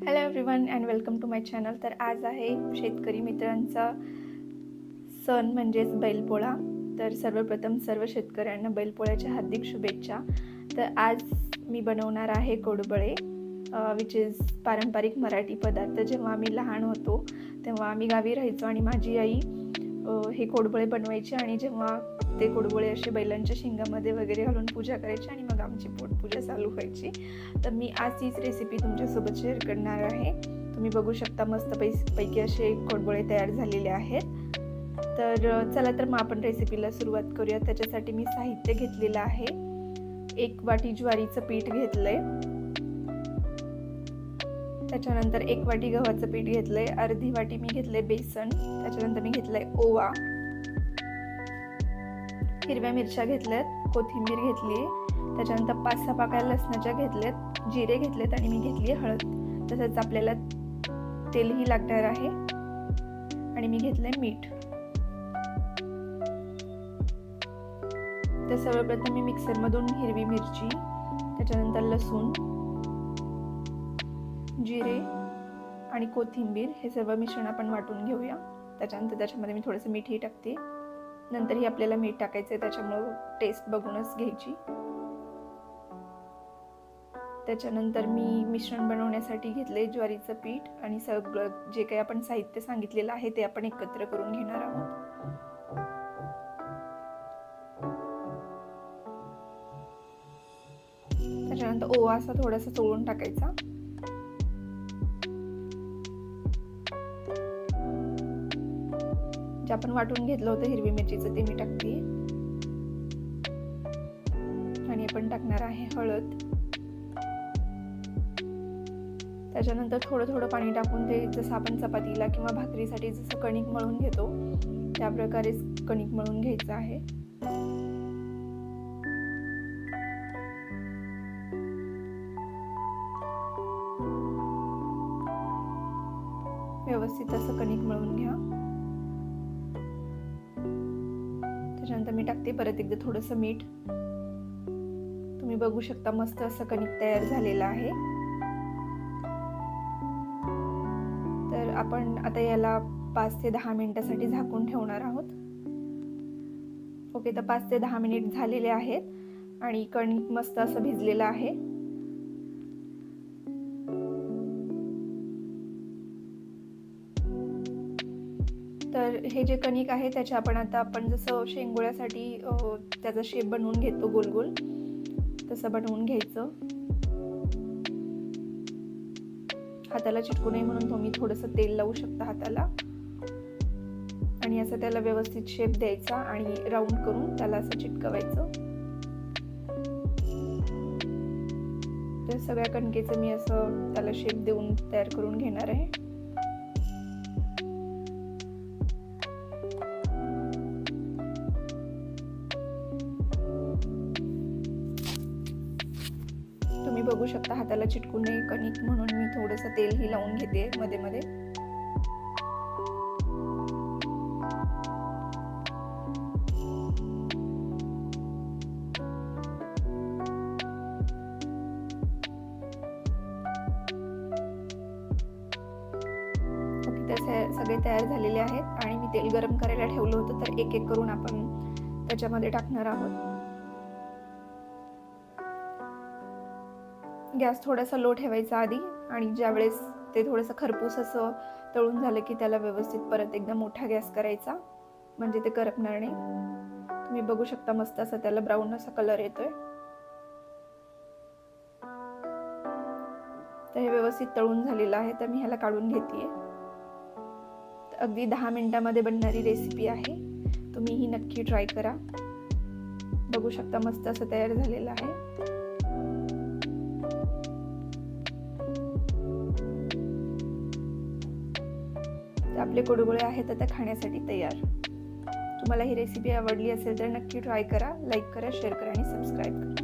Welcome to my channel तर आज आहे शेतकरी मित्रांचा सण म्हणजेच बैलपोळा. तर सर्वप्रथम सर्व शेतकऱ्यांना बैलपोळ्याच्या हार्दिक शुभेच्छा. तर आज मी बनवणार आहे कोडबळे विच इज पारंपरिक मराठी पदार्थ. जेव्हा आम्ही लहान होतो तेव्हा आम्ही गावी राहायचो आणि माझी आई हे कोडबळे बनवायची आणि जेव्हा ते गोडबोळे असे बैलांच्या शिंगामध्ये वगैरे घालून पूजा करायची आणि मग आमची पोटपूजा चालू व्हायची. तर मी आज तीच रेसिपी तुमच्यासोबत शेअर करणार आहे. तुम्ही बघू शकता मस्त पैस पैकी असे कोडबोळे तयार झालेले आहेत. तर चला तर मग आपण रेसिपीला सुरुवात करूया. त्याच्यासाठी मी साहित्य घेतलेलं आहे. एक वाटी ज्वारीचं पीठ घेतलंय. त्याच्यानंतर एक वाटी गव्हाचं पीठ घेतलंय. अर्धी वाटी मी घेतलंय बेसन. त्याच्यानंतर मी घेतलंय ओवा. हिरव्या मिरच्या घेतल्यात कोथिंबीर घेतली त्याच्यानंतर पाच सहा पाकळ्या लसणाच्या घेतल्यात जिरे घेतलेत आणि मी घेतली हळद. तसंच आपल्याला तेलही लागणार आहे. आणि मी घेतलंय मीठ. तर सर्वप्रथम मी मिक्सरमधून हिरवी मिरची त्याच्यानंतर लसूण जिरे आणि कोथिंबीर हे सर्व मिश्रण आपण वाटून घेऊया. त्याच्यानंतर त्याच्यामध्ये मी थोडंसं मीठही टाकते. नंतरही आपल्याला मीठ टाकायचं आहे त्याच्यामुळं टेस्ट बघूनच घ्यायची. त्याच्यानंतर मी मिश्रण बनवण्यासाठी घेतले ज्वारीचं पीठ आणि सगळं जे काही आपण साहित्य सांगितलेलं आहे ते आपण एकत्र करून घेणार आहोत. त्याच्यानंतर ओवा असा थोडासा चोळून टाकायचा. जे आपण वाटून घेतलं होतं हिरवी मिरचीचं ते मी टाकते. आणि आपण टाकणार आहे हळद. त्याच्यानंतर थोडं थोडं पाणी टाकून ते जसं आपण चपातीला किंवा भाकरीसाठी जसं कणिक मळून घेतो त्या प्रकारेच कणिक मळून घ्यायचं आहे. व्यवस्थित असं कणिक मळून घ्या. त्याच्यानंतर मी टाकते. परत एकदा थोडंसं मीठ. तुम्ही बघू शकता मस्त असं कणिक तयार झालेलं आहे. तर आपण आता याला पाच ते दहा मिनिटासाठी झाकून ठेवणार आहोत. ओके तर पाच ते दहा मिनिट झालेले आहेत आणि कणिक मस्त असं भिजलेलं आहे. तर हे जे कणिक आहे त्याच्या आपण आता आपण जसं शेंगोळ्यासाठी त्याचा शेप बनवून घेतो गोल गोल तसं बनवून घ्यायचं. हाताला चिटकू नये म्हणून तुम्ही थोडंसं तेल लावू शकता हाताला. आणि असं त्याला व्यवस्थित शेप द्यायचा आणि राऊंड करून त्याला असं चिटकवायचं. तर सगळ्या कणकेचं मी असं त्याला शेप देऊन तयार करून घेणार आहे. बघू शकता हाताला चिटकू नये कणिक म्हणून मी थोडंसं तेलही लावून घेते मध्ये मध्ये. सगळे तयार झालेले आहेत आणि मी तेल गरम करायला ठेवलं होतं तर एक एक करून आपण त्याच्यामध्ये टाकणार आहोत. गॅस थोडासा लो ठेवायचा आधी आणि ज्यावेळेस ते थोडंसं खरपूस असं तळून झालं की त्याला व्यवस्थित परत एकदा मोठा गॅस करायचा म्हणजे ते करपणार नाही. तुम्ही बघू शकता मस्त असं त्याला ब्राऊन असा कलर येतोय. तर हे व्यवस्थित तळून झालेलं आहे तर मी ह्याला काढून घेते अगदी दहा मिनिटामध्ये बनणारी रेसिपी आहे. तुम्ही ही नक्की ट्राय करा. बघू शकता मस्त असं तयार झालेलं आहे. तर आपले कोडगोळे आहेत आता खाण्यासाठी तयार. तुम्हाला ही रेसिपी आवडली असेल तर नक्की ट्राय करा लाईक करा शेअर करा आणि सबस्क्राईब करा.